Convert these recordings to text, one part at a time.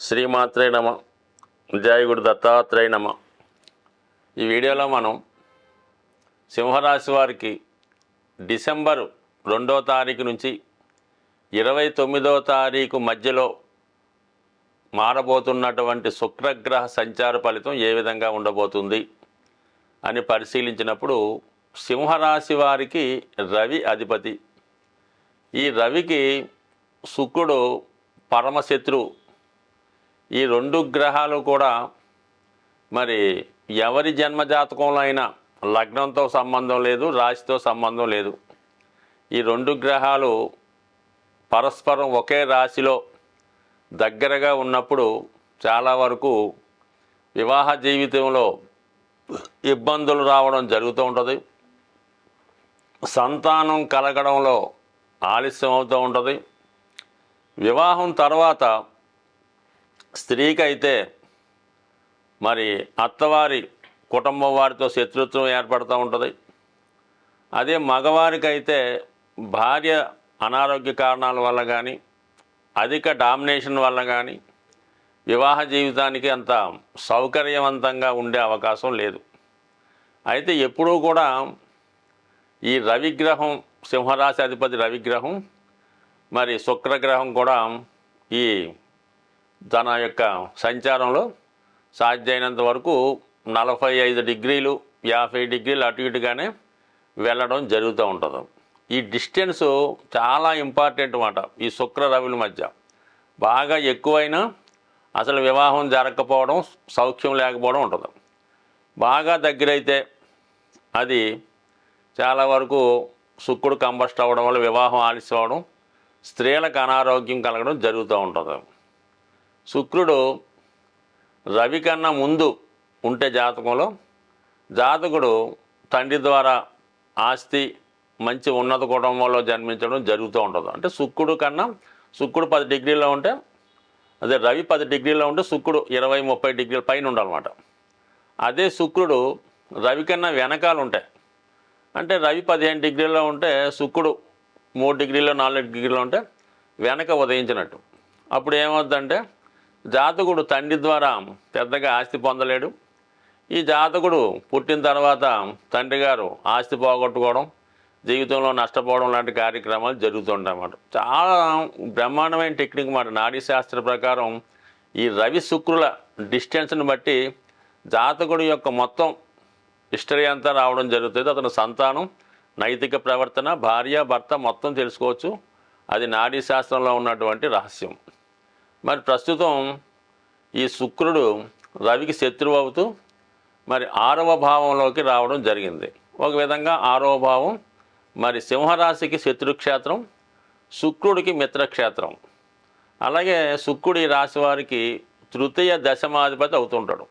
శ్రీమాత్రే నమ. జయ గురు దత్తాత్రేయ నమ. ఈ వీడియోలో మనం సింహరాశి వారికి డిసెంబర్ రెండో తారీఖు నుంచి ఇరవై తొమ్మిదో తారీఖు మధ్యలో మారబోతున్నటువంటి శుక్రగ్రహ సంచార ఫలితం ఏ విధంగా ఉండబోతుంది అని పరిశీలించినప్పుడు సింహరాశి వారికి రవి అధిపతి. ఈ రవికి శుక్రుడు పరమశత్రువు ఈ రెండు గ్రహాలు కూడా మరి ఎవరి జన్మజాతకంలో అయినా లగ్నంతో సంబంధం లేదు రాశితో సంబంధం లేదు. ఈ రెండు గ్రహాలు పరస్పరం ఒకే రాశిలో దగ్గరగా ఉన్నప్పుడు చాలా వరకు వివాహ జీవితంలో ఇబ్బందులు రావడం జరుగుతూ ఉంటుంది. సంతానం కలగడంలో ఆలస్యం అవుతూ ఉంటుంది. వివాహం తర్వాత స్త్రీకైతే మరి అత్తవారి కుటుంబం వారితో శత్రుత్వం ఏర్పడుతూ ఉంటుంది. అదే మగవారికైతే భార్య అనారోగ్య కారణాల వల్ల కానీ అధిక డామినేషన్ వల్ల కానీ వివాహ జీవితానికి అంత సౌకర్యవంతంగా ఉండే అవకాశం లేదు. అయితే ఎప్పుడూ కూడా ఈ రవిగ్రహం సింహరాశి అధిపతి రవిగ్రహం మరి శుక్రగ్రహం కూడా ఈ తన యొక్క సంచారంలో సాధ్యమైనంత వరకు నలభై ఐదు డిగ్రీలు యాభై డిగ్రీలు అటు ఇటుగానే వెళ్ళడం జరుగుతూ ఉంటుంది. ఈ డిస్టెన్స్ చాలా ఇంపార్టెంట్ అన్నమాట ఈ శుక్ర రవిల మధ్య. బాగా ఎక్కువైనా అసలు వివాహం జరగకపోవడం సౌఖ్యం లేకపోవడం ఉంటుంది. బాగా దగ్గరైతే అది చాలా వరకు శుక్రుడు కంబస్ట్ అవ్వడం వల్ల వివాహం ఆలస్యం అవడం స్త్రీలకు అనారోగ్యం కలగడం జరుగుతూ ఉంటుంది. శుక్రుడు రవి కన్నా ముందు ఉంటే జాతకంలో జాతకుడు తండ్రి ద్వారా ఆస్తి మంచి ఉన్నత కుటుంబంలో జన్మించడం జరుగుతూ ఉంటుంది. అంటే శుక్రుడు కన్నా శుక్రుడు పది డిగ్రీలో ఉంటే అదే రవి పది డిగ్రీలో ఉంటే శుక్రుడు ఇరవై ముప్పై డిగ్రీల పైన ఉండాలన్నమాట. అదే శుక్రుడు రవి కన్నా వెనకాల ఉంటాయి అంటే రవి పదిహేను డిగ్రీలో ఉంటే శుక్రుడు మూడు డిగ్రీలో నాలుగు డిగ్రీలో ఉంటే వెనక ఉదయించినట్టు. అప్పుడు ఏమవుద్దంటే జాతకుడు తండ్రి ద్వారా పెద్దగా ఆస్తి పొందలేడు. ఈ జాతకుడు పుట్టిన తర్వాత తండ్రి గారు ఆస్తి పోగొట్టుకోవడం జీవితంలో నష్టపోవడం లాంటి కార్యక్రమాలు జరుగుతుంటాయన్నమాట. చాలా బ్రహ్మాండమైన టెక్నిక్ మాట. నాడీ శాస్త్ర ప్రకారం ఈ రవి శుక్రుల డిస్టెన్స్ని బట్టి జాతకుడు యొక్క మొత్తం హిస్టరీ అంతా రావడం జరుగుతుంది. అతని సంతానం నైతిక ప్రవర్తన భార్య భర్త మొత్తం తెలుసుకోవచ్చు. అది నాడీ శాస్త్రంలో ఉన్నటువంటి రహస్యం. మరి ప్రస్తుతం ఈ శుక్రుడు రవికి శత్రువు అవుతూ మరి ఆరవ భావంలోకి రావడం జరిగింది. ఒక విధంగా ఆరవ భావం మరి సింహరాశికి శత్రుక్షేత్రం శుక్రుడికి మిత్రక్షేత్రం. అలాగే శుక్రుడు ఈ రాశి వారికి తృతీయ దశమాధిపతి అవుతుంటాడు.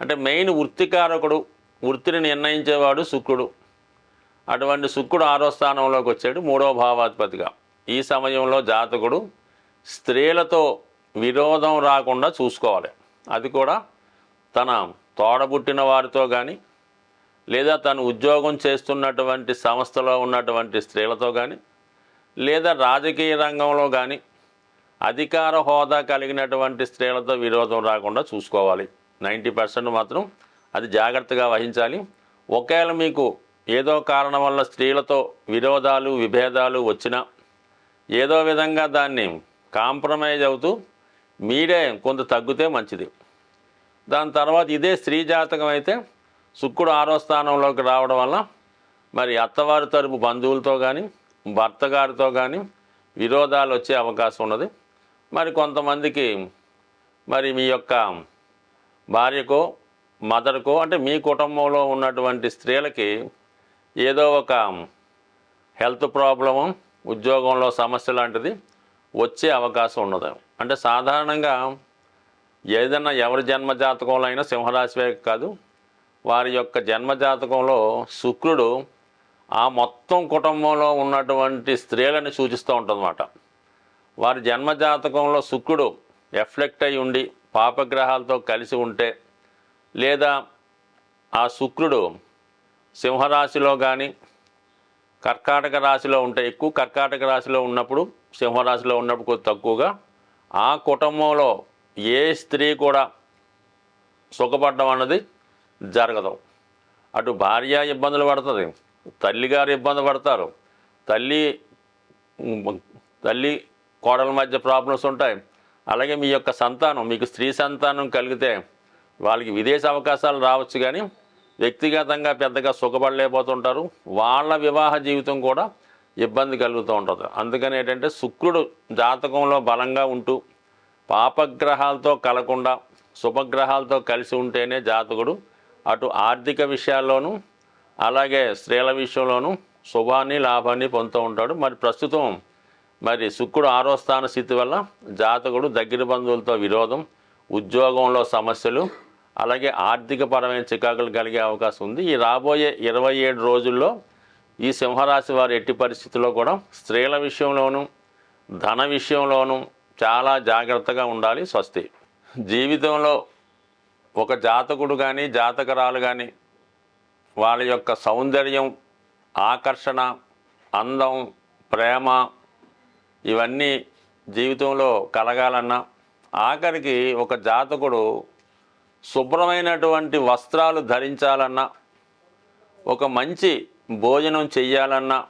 అంటే మెయిన్ వృత్తికారకుడు వృత్తిని నిర్ణయించేవాడు శుక్రుడు. అటువంటి శుక్రుడు ఆరో స్థానంలోకి వచ్చాడు మూడవ భావాధిపతిగా. ఈ సమయంలో జాతకుడు స్త్రీలతో విరోధం రాకుండా చూసుకోవాలి. అది కూడా తన తోడబుట్టిన వారితో కానీ లేదా తను ఉద్యోగం చేస్తున్నటువంటి సంస్థలో ఉన్నటువంటి స్త్రీలతో కానీ లేదా రాజకీయ రంగంలో కానీ అధికార హోదా కలిగినటువంటి స్త్రీలతో విరోధం రాకుండా చూసుకోవాలి. నైంటీ పర్సెంట్ మాత్రం అది జాగ్రత్తగా వహించాలి. ఒకవేళ మీకు ఏదో కారణం వల్ల స్త్రీలతో విరోధాలు విభేదాలు వచ్చినా ఏదో విధంగా దాన్ని కాంప్రమైజ్ అవుతూ మీడే కొంత తగ్గితే మంచిది. దాని తర్వాత ఇదే స్త్రీ జాతకం అయితే శుక్రుడు ఆరో స్థానంలోకి రావడం వల్ల మరి అత్తవారి తరపు బంధువులతో కానీ భర్త గారితో కానీ విరోధాలు వచ్చే అవకాశం ఉన్నది. మరి కొంతమందికి మరి మీ యొక్క భార్యకో మదర్కో అంటే మీ కుటుంబంలో ఉన్నటువంటి స్త్రీలకి ఏదో ఒక హెల్త్ ప్రాబ్లము ఉద్యోగంలో సమస్య లాంటిది వచ్చే అవకాశం ఉన్నది. అంటే సాధారణంగా ఏదైనా ఎవరి జన్మజాతకంలో అయినా సింహరాశివే కాదు వారి యొక్క జన్మజాతకంలో శుక్రుడు ఆ మొత్తం కుటుంబంలో ఉన్నటువంటి స్త్రీలని సూచిస్తూ ఉంటుందన్నమాట. వారి జన్మజాతకంలో శుక్రుడు ఎఫ్లెక్ట్ అయి ఉండి పాపగ్రహాలతో కలిసి ఉంటే లేదా ఆ శుక్రుడు సింహరాశిలో కానీ కర్కాటక రాశిలో ఉంటే ఎక్కువ కర్కాటక రాశిలో ఉన్నప్పుడు సింహరాశిలో ఉన్నప్పుడు కొద్ది తక్కువగా ఆ కుటుంబంలో ఏ స్త్రీ కూడా సుఖపడడం అన్నది జరగదు. అటు భార్య ఇబ్బందులు పడుతుంది తల్లిగారు ఇబ్బంది పడతారు తల్లి తల్లి కోడల మధ్య ప్రాబ్లమ్స్ ఉంటాయి. అలాగే మీ యొక్క సంతానం మీకు స్త్రీ సంతానం కలిగితే వాళ్ళకి విదేశ అవకాశాలు రావచ్చు కానీ వ్యక్తిగతంగా పెద్దగా సుఖపడలేకపోతుంటారు. వాళ్ళ వివాహ జీవితం కూడా ఇబ్బంది కలుగుతూ ఉంటుంది. అందుకని ఏంటంటే శుక్రుడు జాతకంలో బలంగా ఉంటూ పాపగ్రహాలతో కలకుండా శుభగ్రహాలతో కలిసి ఉంటేనే జాతకుడు అటు ఆర్థిక విషయాల్లోనూ అలాగే స్త్రీల విషయంలోనూ శుభాన్ని లాభాన్ని పొందుతూ ఉంటాడు. మరి ప్రస్తుతం మరి శుక్రుడు ఆరో స్థాన స్థితి వల్ల జాతకుడు దగ్గర బంధువులతో విరోధం ఉద్యోగంలో సమస్యలు అలాగే ఆర్థికపరమైన చికాకులు కలిగే అవకాశం ఉంది. ఈ రాబోయే ఇరవై ఏడు రోజుల్లో ఈ సింహరాశి వారు ఎట్టి పరిస్థితుల్లో కూడా స్త్రీల విషయంలోనూ ధన విషయంలోనూ చాలా జాగ్రత్తగా ఉండాలి స్వస్తి. జీవితంలో ఒక జాతకుడు కానీ జాతకరాలు కానీ వాళ్ళ యొక్క సౌందర్యం ఆకర్షణ అందం ప్రేమ ఇవన్నీ జీవితంలో కలగాలన్నా ఆఖరికి ఒక జాతకుడు శుభ్రమైనటువంటి వస్త్రాలు ధరించాలన్నా ఒక మంచి భోజనం చెయ్యాలన్నా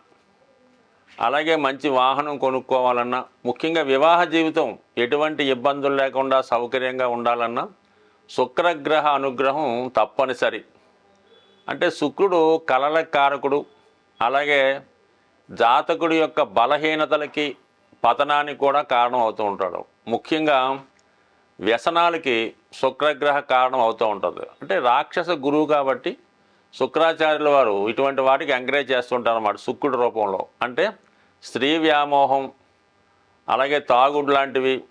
అలాగే మంచి వాహనం కొనుక్కోవాలన్నా ముఖ్యంగా వివాహ జీవితం ఎటువంటి ఇబ్బందులు లేకుండా సౌకర్యంగా ఉండాలన్నా శుక్రగ్రహ అనుగ్రహం తప్పనిసరి. అంటే శుక్రుడు కలల కారకుడు అలాగే జాతకుడి యొక్క బలహీనతలకి పతనానికి కూడా కారణం అవుతూ ఉంటాడు. ముఖ్యంగా వ్యసనాలకి శుక్రగ్రహ కారణం అవుతూ ఉంటుంది. అంటే రాక్షస గురువు కాబట్టి శుక్రాచార్యుల వారు ఇటువంటి వాటికి ఎంకరేజ్ చేస్తుంటారు అన్నమాట శుక్రుడి రూపంలో. అంటే స్త్రీ వ్యామోహం అలాగే తాగుడు లాంటివి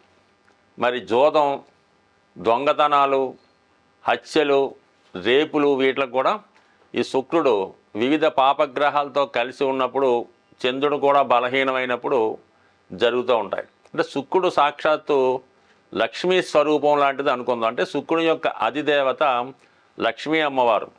మరి జోదం దొంగతనాలు హత్యలు రేపులు వీటికి కూడా ఈ శుక్రుడు వివిధ పాపగ్రహాలతో కలిసి ఉన్నప్పుడు చంద్రుడు కూడా బలహీనమైనప్పుడు జరుగుతూ ఉంటాయి. అంటే శుక్రుడు సాక్షాత్తు లక్ష్మీ స్వరూపం లాంటిది అనుకుందాం. అంటే శుక్రుని యొక్క అధిదేవత లక్ష్మీ అమ్మవారు.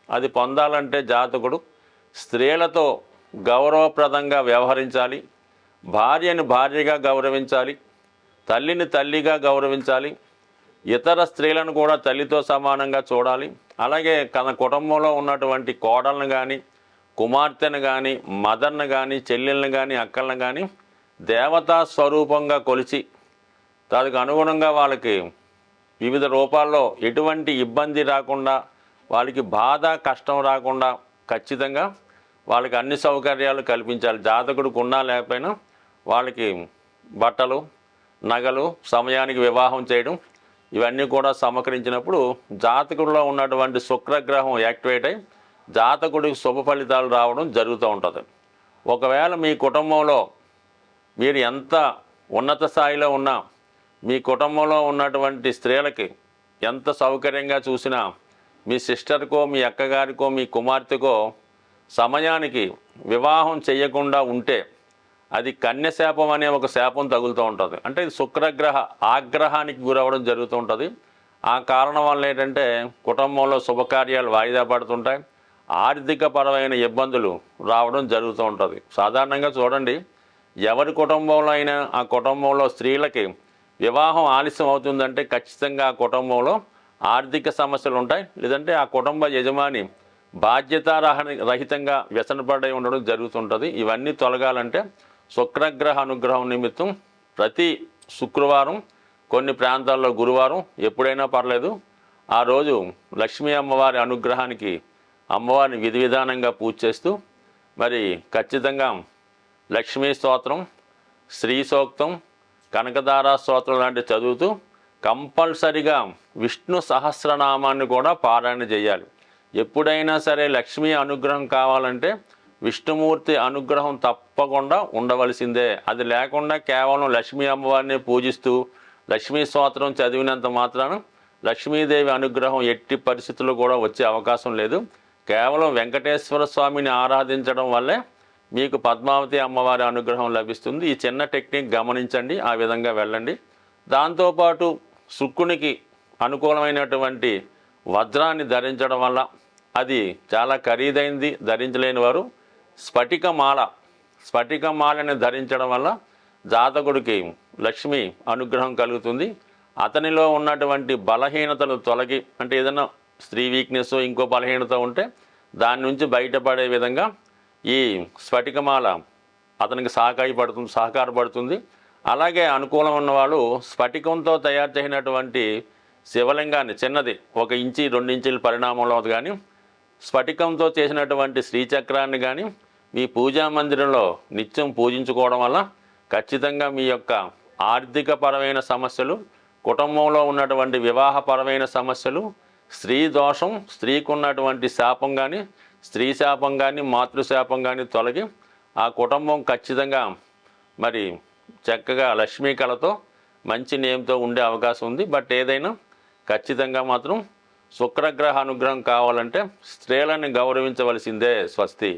అది పొందాలంటే జాతకుడు స్త్రీలతో గౌరవప్రదంగా వ్యవహరించాలి భార్యని భార్యగా గౌరవించాలి తల్లిని తల్లిగా గౌరవించాలి ఇతర స్త్రీలను కూడా తల్లితో సమానంగా చూడాలి. అలాగే తన కుటుంబంలో ఉన్నటువంటి కోడలను కానీ కుమార్తెను కానీ మదర్ను కానీ చెల్లెలను కానీ అక్కలను కానీ దేవతా స్వరూపంగా కొలిచి దానికి అనుగుణంగా వాళ్ళకి వివిధ రూపాల్లో ఎటువంటి ఇబ్బంది రాకుండా వాళ్ళకి బాధ కష్టం రాకుండా ఖచ్చితంగా వాళ్ళకి అన్ని సౌకర్యాలు కల్పించాలి. జాతకుడికి ఉన్నా లేకపోయినా వాళ్ళకి బట్టలు నగలు సమయానికి వివాహం చేయడం ఇవన్నీ కూడా సమకరించినప్పుడు జాతకుడిలో ఉన్నటువంటి శుక్రగ్రహం యాక్టివేట్ అయి జాతకుడికి శుభ ఫలితాలు రావడం జరుగుతూ ఉంటుంది. ఒకవేళ మీ కుటుంబంలో మీరు ఎంత ఉన్నత స్థాయిలో ఉన్నా మీ కుటుంబంలో ఉన్నటువంటి స్త్రీలకి ఎంత సౌకర్యంగా చూసినా మీ సిస్టర్కో మీ అక్కగారికో మీ కుమార్తెకో సమయానికి వివాహం చేయకుండా ఉంటే అది కన్య శాపం అనే ఒక శాపం తగులుతూ ఉంటుంది. అంటే ఇది శుక్రగ్రహ ఆగ్రహానికి గురవ్వడం జరుగుతూ ఉంటుంది. ఆ కారణం వల్ల ఏంటంటే కుటుంబంలో శుభకార్యాలు వాయిదా పడుతుంటాయి. ఆర్థిక పరమైన ఇబ్బందులు రావడం జరుగుతూ ఉంటుంది. సాధారణంగా చూడండి ఎవరి కుటుంబంలో అయినా ఆ కుటుంబంలో స్త్రీలకి వివాహం ఆలస్యం అవుతుందంటే ఖచ్చితంగా ఆ కుటుంబంలో ఆర్థిక సమస్యలు ఉంటాయి లేదంటే ఆ కుటుంబ యజమాని బాధ్యతారహ రహితంగా వ్యసనపడి ఉండడం జరుగుతుంటుంది. ఇవన్నీ తొలగాలంటే శుక్రగ్రహ అనుగ్రహం నిమిత్తం ప్రతి శుక్రవారం కొన్ని ప్రాంతాల్లో గురువారం ఎప్పుడైనా పర్లేదు ఆ రోజు లక్ష్మీ అమ్మవారి అనుగ్రహానికి అమ్మవారిని విధి విధానంగా పూజ చేస్తూ మరి ఖచ్చితంగా లక్ష్మీ స్తోత్రం శ్రీ సూక్తం కనకదారా స్తోత్రం లాంటివి చదువుతూ కంపల్సరిగా విష్ణు సహస్రనామాన్ని కూడా పారాయణ చేయాలి. ఎప్పుడైనా సరే లక్ష్మీ అనుగ్రహం కావాలంటే విష్ణుమూర్తి అనుగ్రహం తప్పకుండా ఉండవలసిందే. అది లేకుండా కేవలం లక్ష్మీ అమ్మవారిని పూజిస్తూ లక్ష్మీ స్తోత్రం చదివినంత మాత్రాన లక్ష్మీదేవి అనుగ్రహం ఎట్టి పరిస్థితుల్లో కూడా వచ్చే అవకాశం లేదు. కేవలం వెంకటేశ్వర స్వామిని ఆరాధించడం వల్లే మీకు పద్మావతి అమ్మవారి అనుగ్రహం లభిస్తుంది. ఈ చిన్న టెక్నిక్ గమనించండి ఆ విధంగా వెళ్ళండి. దాంతోపాటు శుక్రునికి అనుకూలమైనటువంటి వజ్రాన్ని ధరించడం వల్ల అది చాలా ఖరీదైంది ధరించలేని వారు స్ఫటికమాల స్ఫటికమాలని ధరించడం వల్ల జాతకుడికి లక్ష్మి అనుగ్రహం కలుగుతుంది. అతనిలో ఉన్నటువంటి బలహీనతలు తొలగి అంటే ఏదైనా స్త్రీ వీక్నెస్ ఇంకో బలహీనత ఉంటే దాని నుంచి బయటపడే విధంగా ఈ స్ఫటికమాల అతనికి సహకారపడుతుంది సహకారపడుతుంది. అలాగే అనుకూలం ఉన్నవాళ్ళు స్ఫటికంతో తయారు చేసినటువంటి శివలింగాన్ని చిన్నది ఒక ఇంచి రెండు ఇంచుల పరిణామంలో కానీ స్ఫటికంతో చేసినటువంటి శ్రీచక్రాన్ని కానీ మీ పూజా మందిరంలో నిత్యం పూజించుకోవడం వల్ల ఖచ్చితంగా మీ యొక్క ఆర్థికపరమైన సమస్యలు కుటుంబంలో ఉన్నటువంటి వివాహపరమైన సమస్యలు స్త్రీ దోషం స్త్రీకున్నటువంటి శాపం కానీ స్త్రీ శాపం కానీ మాతృశాపం కానీ తొలగి ఆ కుటుంబం ఖచ్చితంగా మరి చక్కగా లక్ష్మీ కళతో మంచి నేమ్తో ఉండే అవకాశం ఉంది. బట్ ఏదైనా ఖచ్చితంగా మాత్రం శుక్రగ్రహ అనుగ్రహం కావాలంటే స్త్రీలను గౌరవించవలసిందే స్వస్తి.